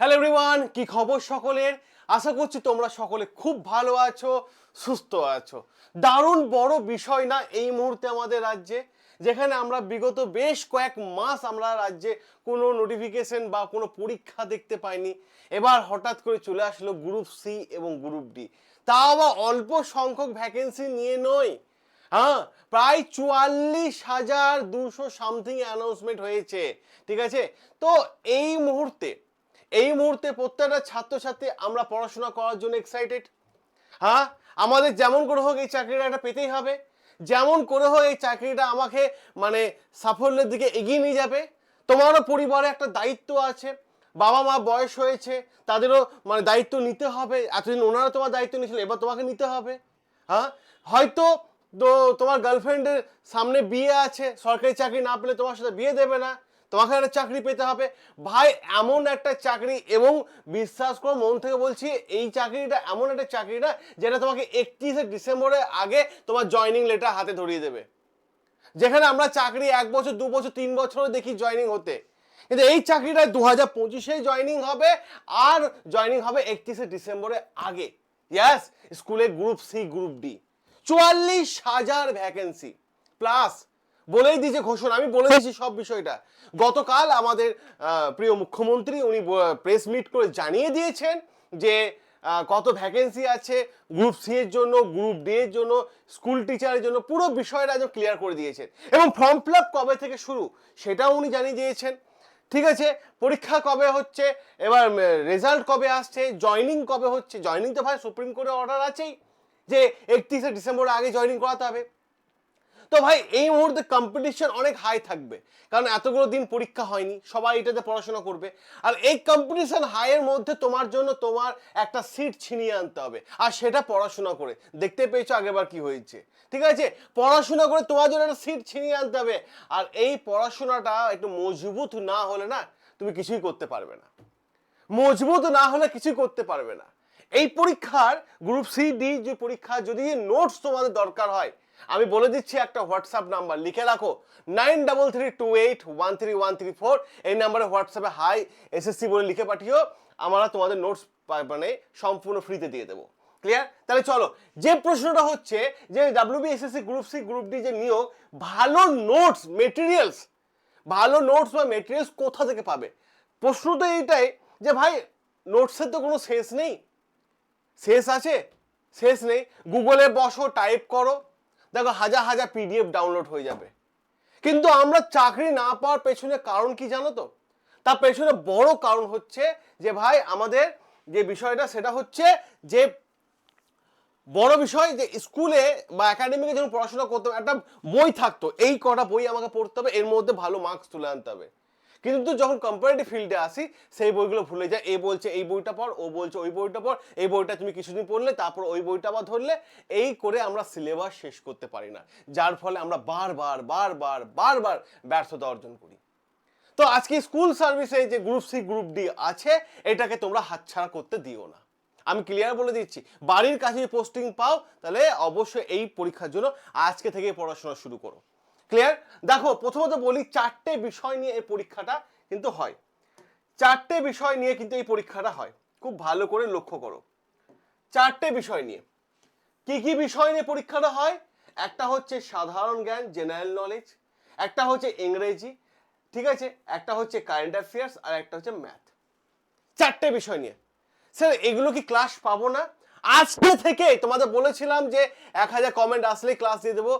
Hello everyone কি খবর সকলের? আশা করছি তোমরা সকলে খুব ভালো আছো, সুস্থ আছো। দারুণ বড় বিষয় না এই মুহূর্তে আমাদের রাজ্যে, যেখানে আমরা বিগত বেশ কয়েক মাস আমরা রাজ্যে কোনো নোটিফিকেশন বা কোনো পরীক্ষা দেখতে পাইনি। এবার হঠাৎ করে চলে আসলো গ্রুপ সি এবং গ্রুপ ডি তাও আবার অল্প সংখ্যক ভ্যাকেন্সি নিয়ে নয়। হ্যাঁ প্রায় চুয়াল্লিশ হাজার দুশো সামথিং অ্যানাউন্সমেন্ট হয়েছে। ঠিক আছে? তো এই মুহূর্তে এই মুহূর্তে প্রত্যেকটা ছাত্রছাত্রী আমরা পড়াশোনা করার জন্য এক্সাইটেড হ্যাঁ? আমাদের যেমন করে হোক এই চাকরিটা একটা পেতেই হবে। যেমন করে হোক এই চাকরিটা আমাকে মানে সাফল্যের দিকে এগিয়ে নিয়ে যাবে। তোমারও পরিবারে একটা দায়িত্ব আছে। বাবা মা বয়স হয়েছে, তাদেরও মানে দায়িত্ব নিতে হবে। এতদিন ওনারা তোমার দায়িত্ব নিয়েছিল এবার তোমাকে নিতে হবে। হ্যাঁ? হয়তো তো তোমার গার্লফ্রেন্ডের সামনে বিয়ে আছে, সরকারি চাকরি না পেলে তোমার সাথে বিয়ে দেবে না। তোমাকে একটা চাকরি পেতে হবে। ভাই, এমন একটা চাকরি এবং বিশ্বাস করো, মন থেকে বলছি, এই চাকরিটা এমন একটা চাকরিটা যেটা তোমাকে একত্রিশে ডিসেম্বরের আগে তোমার জয়নিং লেটার হাতে ধরিয়ে দেবে। যেখানে আমরা চাকরি এক বছর, দু বছর, তিন বছরও দেখি জয়নিং হতে। কিন্তু এই চাকরিটা দু হাজার পঁচিশেই জয়নিং হবে আর জয়নিং হবে একত্রিশে ডিসেম্বরের আগে। ইয়াস স্কুলে গ্রুপ সি গ্রুপ ডি চুয়াল্লিশ হাজার ভ্যাকেন্সি প্লাস বলেই দিয়েছে ঘোষণা, আমি বলে দিয়েছি সব বিষয়টা। গতকাল আমাদের প্রিয় মুখ্যমন্ত্রী, উনি প্রেস মিট করে জানিয়ে দিয়েছেন যে কত ভ্যাকেন্সি আছে গ্রুপ সি এর জন্য গ্রুপ ডি এর জন্য স্কুল টিচারের জন্য, পুরো বিষয়টা একদম ক্লিয়ার করে দিয়েছেন। এবং ফর্ম ফিল কবে থেকে শুরু, সেটাও উনি জানিয়ে দিয়েছেন। ঠিক আছে, পরীক্ষা কবে হচ্ছে, এবার রেজাল্ট কবে আসছে জয়নিং কবে হচ্ছে জয়নিং তো ভাই সুপ্রিম কোর্টের অর্ডার আছেই, যে একত্রিশে ডিসেম্বর আগে জয়নিং করাতে হবে। তো ভাই, এই মুহূর্তে কম্পিটিশন অনেক হাই থাকবে। কারণ এতগুলো দিন পরীক্ষা হয়নি, সবাই এটাতে পড়াশোনা করবে। আর এই কম্পিটিশন হাইয়ের মধ্যে তোমার জন্য তোমার একটা সিট ছিনিয়ে আনতে হবে। আর সেটা পড়াশোনা করে। দেখতে পেয়েছ আগেবার কি হয়েছে। ঠিক আছে? পড়াশোনা করে তোমার জন্য একটা সিট ছিনিয়ে আনতে হবে। আর এই পড়াশোনাটা একটু মজবুত না হলে না তুমি কিছুই করতে পারবে না। মজবুত না হলে কিছুই করতে পারবে না। এই পরীক্ষার গ্রুপ সি ডি যে পরীক্ষা, যদি নোটস তোমাদের দরকার হয় আমি বলে দিচ্ছি একটা হোয়াটসঅ্যাপ নাম্বার লিখে রাখো। Nine double three two eight one three one three four এই নাম্বারে হোয়াটসঅ্যাপে হাই এসএসসি বলে লিখে পাঠিও। আমরা তোমাদের নোটস মানে সম্পূর্ণ ফ্রিতে দিয়ে দেবো। ক্লিয়ার তাহলে চলো, যে প্রশ্নটা হচ্ছে যে WB SSC group C group D যে নিয়োগ, ভালো নোটস মেটেরিয়ালস ভালো নোটস বা মেটেরিয়ালস কোথা থেকে পাবে? প্রশ্ন তো এইটাই যে ভাই নোটসের তো কোনো শেষ নেই। শেষ আছে? শেষ নেই। গুগলে বসো টাইপ করো। দেখো হাজার হাজার পিডিএফ ডাউনলোড হয়ে যাবে। কিন্তু আমরা চাকরি না পাওয়ার পেছনে কারণ কি জানো তো? তার পেছনে বড় কারণ হচ্ছে যে ভাই, আমাদের যে বিষয়টা সেটা হচ্ছে যে বড় বিষয় যে স্কুলে বা একাডেমিকে যখন পড়াশোনা করতে হবে একটা বই থাকতো। এই কটা বই আমাকে পড়তে হবে, এর মধ্যে ভালো মার্কস তুলে আনতে হবে। কিন্তু যখন কম্পারেটিভ ফিল্ডে আসি, সেই বইগুলো ভুলে যায়। এ বলছে, এই বইটা পড়, ও বলছে, ওই বইটা পড়, এই বইটা তুমি কিছুদিন পড়লে, তারপর ওই বইটা আবার ধরলে। এই করে আমরা সিলেবাস শেষ করতে পারি না। যার ফলে আমরা বারবার বারবার বারবার ব্যর্থতা অর্জন করি। তো আজকে স্কুল সার্ভিসে যে গ্রুপ সি গ্রুপ ডি আছে, এটাকে তোমরা হাতছাড়া করতে দিও না। আমি ক্লিয়ার বলে দিচ্ছি, বাড়ির কাছে পোস্টিং পাও, তাহলে অবশ্যই এই পরীক্ষার জন্য আজকে থেকে পড়াশোনা শুরু করো। ক্লিয়ার দেখো, প্রথমত বলি চারটে বিষয় নিয়ে এই পরীক্ষাটা কিন্তু হয়। চারটে বিষয় নিয়ে কিন্তু এই পরীক্ষাটা হয়। খুব ভালো করে লক্ষ্য করো। চারটে বিষয় নিয়ে। কি কি বিষয় নিয়ে পরীক্ষাটা হয়? একটা হচ্ছে সাধারণ জ্ঞান জেনারেল নলেজ একটা হচ্ছে ইংরেজি, ঠিক আছে? একটা হচ্ছে কারেন্ট অ্যাফেয়ার্স আর একটা হচ্ছে ম্যাথ চারটে বিষয় নিয়ে। স্যার, এগুলো কি ক্লাস পাবো না? আজকে থেকে তোমাদের বলেছিলাম যে এক হাজার কমেন্ট আসলেই ক্লাস দিয়ে দেবো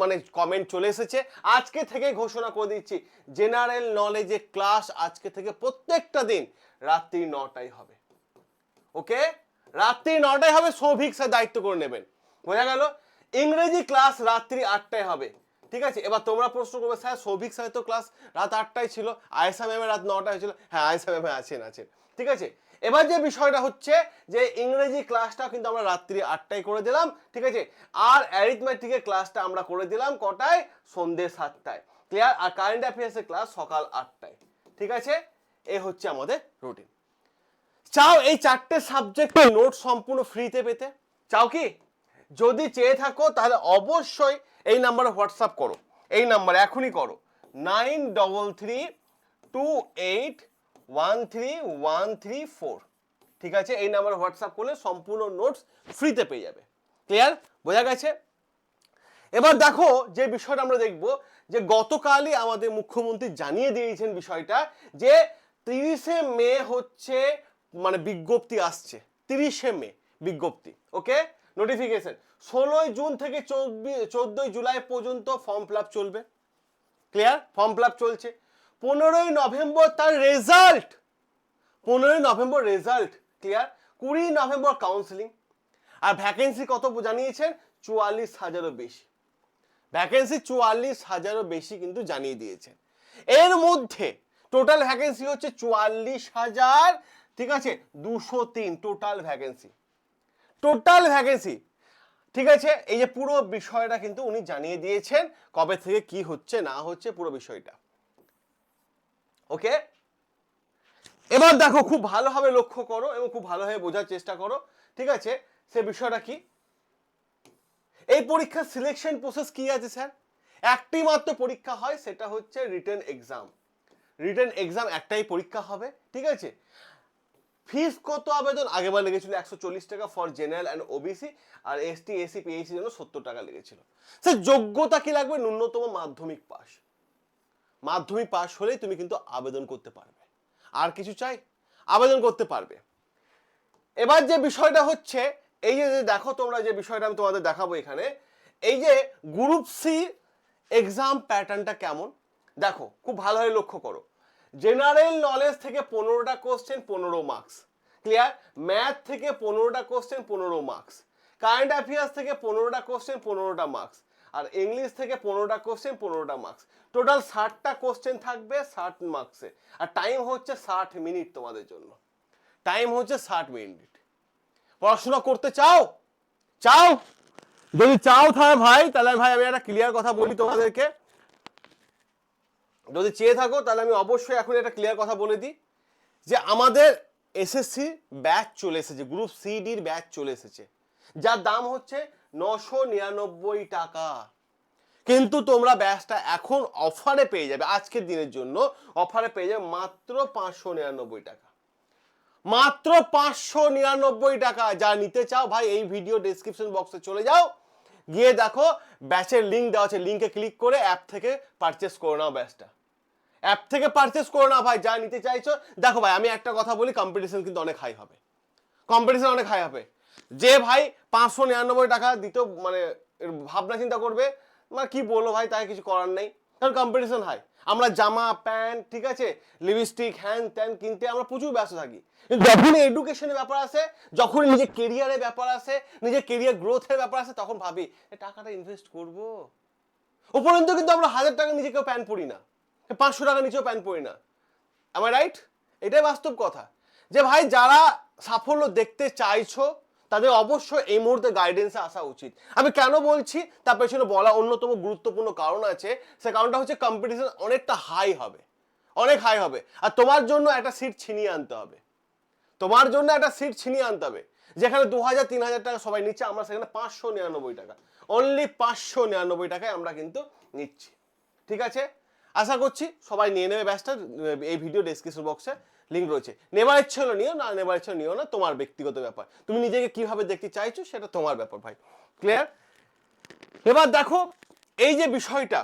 মানে কমেন্ট চলে এসেছে। আজকে থেকে ঘোষণা করে দিচ্ছি জেনারেল নলেজে ক্লাস আজকে থেকে প্রত্যেকটা দিন রাত্রি নটাই হবে। ওকে রাত্রি নটায় হবে, সৌভিক স্যার দায়িত্ব করে নেবেন। বোঝা গেল। ইংরেজি ক্লাস রাত্রি আটটায় হবে। ঠিক আছে? এবার তোমরা প্রশ্ন করবে, স্যার, সৌভিক স্যার তো ক্লাস রাত আটটায় ছিল আয়েসা ম্যামের রাত নটায় ছিল। হ্যাঁ আয়েসা ম্যামে আছেন আছেন। ঠিক আছে? এবার যে বিষয়টা হচ্ছে যে ইংরেজি ক্লাসটা কিন্তু আমরা রাত্রি আটটায় করে দিলাম, ঠিক আছে? আর অ্যারিথমেটিকের ক্লাসটা আমরা করে দিলাম কটায়? সন্ধ্যে সাতটায়। ক্লিয়ার আর কারেন্ট অ্যাফেয়ার্সের ক্লাস সকাল আটটায়। ঠিক আছে? এ হচ্ছে আমাদের রুটিন চাও এই চারটে সাবজেক্টের নোট সম্পূর্ণ ফ্রিতে পেতে? চাও কি? যদি চেয়ে থাকো, তাহলে অবশ্যই এই নাম্বারে হোয়াটসঅ্যাপ করো। এই নাম্বারে এখনই করো। Nine double three two eight one three one three four. ঠিক আছে? এই নাম্বারে হোয়াটসঅ্যাপ করলে সম্পূর্ণ নোটস ফ্রিতে পেয়ে যাবে। ক্লিয়ার? বোঝা গেছে? এবার দেখো যে বিষয়টা আমরা দেখব, যে গতকালই আমাদের মুখ্যমন্ত্রী জানিয়ে দিয়েছেন বিষয়টা, যে তিরিশে মে হচ্ছে মানে বিজ্ঞপ্তি আসছে। তিরিশে মে বিজ্ঞপ্তি, ওকে? নোটিফিকেশন ষোলোই জুন থেকে চব্বিশ চোদ্দই জুলাই পর্যন্ত ফর্ম ফিল চলবে। ক্লিয়ার ফর্ম ফিল চলছে। পনেরোই নভেম্বর তার রেজাল্ট পনেরোই নভেম্বর রেজাল্ট ক্লিয়ার কুড়ি নভেম্বর কাউন্সিলিং আর ভ্যাকেন্সি কত জানিয়েছেন? চুয়াল্লিশ হাজারও বেশি। ভ্যাকেন্সি চুয়াল্লিশ হাজারও বেশি কিন্তু জানিয়ে দিয়েছেন। এর মধ্যে টোটাল ভ্যাকেন্সি হচ্ছে চুয়াল্লিশ হাজার, ঠিক আছে? দুশো তিন টোটাল ভ্যাকেন্সি টোটাল ভ্যাকেন্সি ঠিক আছে? এই যে পুরো বিষয়টা কিন্তু উনি জানিয়ে দিয়েছেন, কবে থেকে কি হচ্ছে, না হচ্ছে, পুরো বিষয়টা। ওকে? এবার দেখো, খুব ভালোভাবে লক্ষ্য করো এবং খুব ভালোভাবে বোঝার চেষ্টা করো। ঠিক আছে? সে বিষয়টা কি? এই পরীক্ষার সিলেকশন প্রসেস কি আছে, স্যার? একটি মাত্র পরীক্ষা হয়, সেটা হচ্ছে রিটেন এক্সাম রিটেন এক্সাম একটাই পরীক্ষা হবে, ঠিক আছে? ফিস কত আবেদন? আগেবার লেগেছিল একশো চল্লিশ টাকা ফর জেনারেল অ্যান্ড ওবিসি আর এসটি এসি পিএইচি জন্য সত্তর টাকা লেগেছিল। স্যার যোগ্যতা কি লাগবে? ন্যূনতম মাধ্যমিক পাস মাধ্যমিক পাস হলেই তুমি কিন্তু আবেদন করতে পারবে। আর কিছু চাই? আবেদন করতে পারবে। এবার যে বিষয়টা হচ্ছে, এই যে দেখো তোমরা যে বিষয়টা আমি তোমাদের দেখাবো এখানে, এই যে গ্রুপ সি এক্সাম প্যাটার্নটা কেমন? দেখো, খুব ভালোভাবে লক্ষ্য করো। জেনারেল নলেজ থেকে পনেরোটা কোশ্চেন পনেরো মার্কস ক্লিয়ার ম্যাথ থেকে পনেরোটা কোশ্চেন পনেরো মার্কস কারেন্ট অ্যাফেয়ার্স থেকে পনেরোটা কোশ্চেন পনেরোটা মার্কস আর ইংলিশ থেকে পনেরোটা কোশ্চেন পনেরোটা মার্কস টোটাল ষাটটা কোশ্চেন থাকবে ষাট মার্কসে আর টাইম হচ্ছে ষাট মিনিট তোমাদের জন্য। টাইম হচ্ছে ষাট মিনিট পড়াশোনা করতে চাও? চাও? যদি চাও তাহলে ভাই তাহলে ভাই আমি একটা ক্লিয়ার কথা বলি তোমাদেরকে। যদি চেয়ে থাকো, তাহলে আমি অবশ্যই এখন একটা ক্লিয়ার কথা বলে দিই যে আমাদের এসএসসি ব্যাচ চলে এসেছে গ্রুপ সি ডির ব্যাচ চলে এসেছে। যার দাম হচ্ছে নশো নিরানব্বই টাকা। কিন্তু তোমরা ব্যাচটা এখন অফারে পেয়ে যাবে, আজকের দিনের জন্য অফারে পেয়ে যাবে মাত্র পাঁচশো নিরানব্বই টাকা। মাত্র পাঁচশো নিরানব্বই টাকা। যা নিতে চাও ভাই, এই ভিডিও ডেসক্রিপশন বক্সে চলে যাও। গিয়ে দেখো ব্যাচের লিঙ্ক দেওয়া আছে লিঙ্কে ক্লিক করে অ্যাপ থেকে পারচেস করে নাও ব্যাচটা অ্যাপ থেকে পারচেস করো না ভাই, যা নিতে চাইছো। দেখো ভাই, আমি একটা কথা বলি কম্পিটিশন কিন্তু অনেক হাই হবে। কম্পিটিশন অনেক হাই হবে। যে ভাই পাঁচশো নিরানব্বই টাকা দিতে মানে ভাবনা চিন্তা করবে মানে কি বলব ভাই, তাই কিছু করার নেই। কারণ কম্পিটিশন হাই আমরা জামা, প্যান্ট, ঠিক আছে লিপস্টিক হ্যান ত্যান কিনতে আমরা প্রচুর ব্যস্ত থাকি। যখনই এডুকেশনের ব্যাপার আসে যখন নিজের কেরিয়ারের ব্যাপার আসে, নিজের কেরিয়ার গ্রোথের ব্যাপার আসে, তখন ভাবি টাকাটা ইনভেস্ট করব? উপরন্ত কিন্তু আমরা হাজার টাকা নিজে কেউ প্যান্ট পরি না। পাঁচশো টাকা নিচেও প্যান্ট পরি না। আমার রাইট এটাই বাস্তব কথা। যে ভাই, যারা সাফল্য দেখতে চাইছো, তাদের অবশ্যই এই মুহূর্তে গাইডেন্সে আসা উচিত। আমি কেন বলছি? তার পেছনে বলা অন্যতম গুরুত্বপূর্ণ কারণ আছে। সে কারণটা হচ্ছে কম্পিটিশন অনেকটা হাই হবে। অনেক হাই হবে। আর তোমার জন্য একটা সিট ছিনিয়ে আনতে হবে। তোমার জন্য একটা সিট ছিনিয়ে আনতে হবে। যেখানে দু হাজার তিন হাজার টাকা সবাই নিচ্ছে, আমরা সেখানে পাঁচশো নিরানব্বই টাকা। অনলি পাঁচশো নিরানব্বই টাকায় আমরা কিন্তু নিচ্ছি। ঠিক আছে? আশা করছি সবাই নিয়ে নেবে ব্যাচটা, এই ভিডিও ডেসক্রিপশন বক্সে লিঙ্ক রয়েছে। নেবার ইচ্ছে হলো নিও, না নেবার ইচ্ছে নিও না, তোমার ব্যক্তিগত ব্যাপার। তুমি নিজেকে কীভাবে দেখতে চাইছো সেটা তোমার ব্যাপার ভাই। ক্লিয়ার এবার দেখো, এই যে বিষয়টা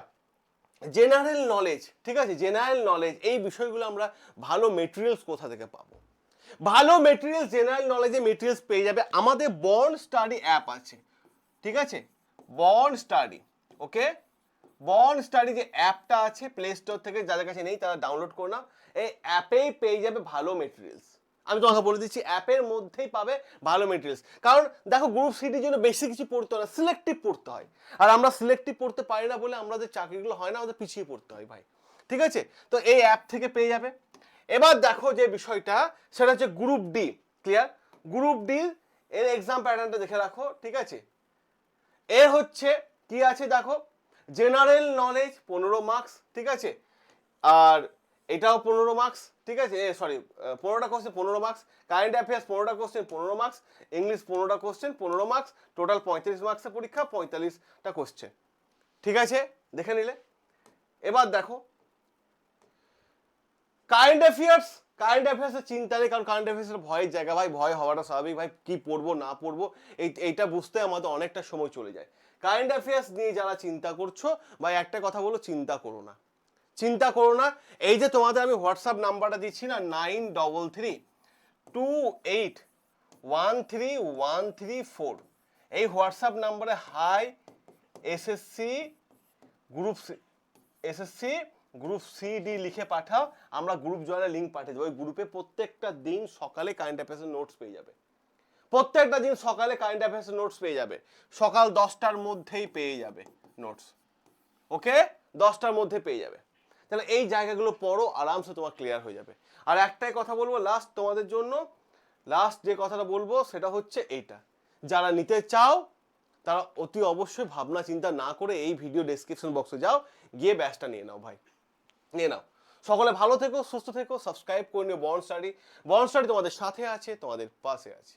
জেনারেল নলেজ ঠিক আছে? জেনারেল নলেজ এই বিষয়গুলো আমরা ভালো মেটেরিয়ালস কোথা থেকে পাবো? ভালো মেটেরিয়ালস জেনারেল নলেজে মেটেরিয়ালস পেয়ে যাবে আমাদের বন্ড স্টাডি অ্যাপ আছে। ঠিক আছে? Bond Study okay Bond Study যে অ্যাপটা আছে প্লে স্টোর থেকে যাদের কাছে নেই তারা ডাউনলোড করে না। এই অ্যাপেই পেয়ে যাবে ভালো মেটেরিয়ালস আমি তোমাকে বলে দিচ্ছি, অ্যাপের মধ্যেই পাবে ভালো মেটেরিয়ালস কারণ দেখো গ্রুপ সিটির জন্য বেশি কিছু পড়তে হয় না সিলেক্টিভ পড়তে হয়। আর আমরা সিলেক্টিভ পড়তে পারি না বলে আমাদের চাকরিগুলো হয় না, আমাদের পিছিয়ে পড়তে হয় ভাই। ঠিক আছে? তো এই অ্যাপ থেকে পেয়ে যাবে। এবার দেখো যে বিষয়টা, সেটা হচ্ছে group D clear group D এর এক্সাম প্যাটার্নটা দেখে রাখো, ঠিক আছে? এ হচ্ছে, কি আছে দেখো? জেনারেল নলেজ পনেরো মার্কস, ঠিক আছে? আর এটাও পনেরো মার্কস, ঠিক আছে? সরি পনেরোটা কোশ্চেন পনেরো মার্কস কারেন্ট অ্যাফেয়ার্স পনেরোটা কোশ্চেন পনেরো মার্কস ইংলিশ পনেরোটা কোশ্চেন পনেরো মার্কস টোটাল পঁয়তাল্লিশ মার্কসের পরীক্ষা, পঁয়তাল্লিশটা কোশ্চেন ঠিক আছে? দেখে নিলে? এবার দেখো। কারেন্ট অ্যাফেয়ার্স কারেন্ট অ্যাফেয়ার্সের চিন্তা নেই, কারণ কারেন্ট অ্যাফেয়ার্সের ভয়ের জায়গা, ভাই, ভয় হওয়াটা স্বাভাবিক, ভাই, কি পড়ব, না পড়ব, এই, এইটা বুঝতে আমাদের অনেকটা সময় চলে যায়। কারেন্ট অ্যাফেয়ার্স নিয়ে যারা চিন্তা করছ বা একটা কথা বলো, চিন্তা করো না। চিন্তা করো না। এই যে তোমাদের আমি হোয়াটসঅ্যাপ নাম্বারটা দিচ্ছি না nine double three two eight one three one three four এই হোয়াটসঅ্যাপ নাম্বারে hi SSC group SSC group C D লিখে পাঠাও। আমরা গ্রুপ জয়েনের লিঙ্ক পাঠিয়ে দেবো। ওই গ্রুপে প্রত্যেকটা দিন সকালে কারেন্ট অ্যাফেয়ার্সের নোটস পেয়ে যাবে। প্রত্যেকটা দিন সকালে কারেন্ট অ্যাফেয়ার্সের নোটস পেয়ে যাবে। সকাল দশটার মধ্যেই পেয়ে যাবে নোটস ওকে দশটার মধ্যে পেয়ে যাবে। তাহলে এই জায়গাগুলো পড়ো, আরামসে তোমার ক্লিয়ার হয়ে যাবে। আর একটাই কথা বলব লাস্ট তোমাদের জন্য লাস্ট যে কথাটা বলব সেটা হচ্ছে এইটা। যারা নিতে চাও, তারা অতি অবশ্যই ভাবনা চিন্তা না করে এই ভিডিও ডেসক্রিপশন বক্সে যাও, গিয়ে ব্যাচটা নিয়ে নাও ভাই। নিয়ে নাও। সকলে ভালো থেকো, সুস্থ থেকো সাবস্ক্রাইব করে নিও বন স্টাডি বন স্টাডি তোমাদের সাথে আছে, তোমাদের পাশে আছে।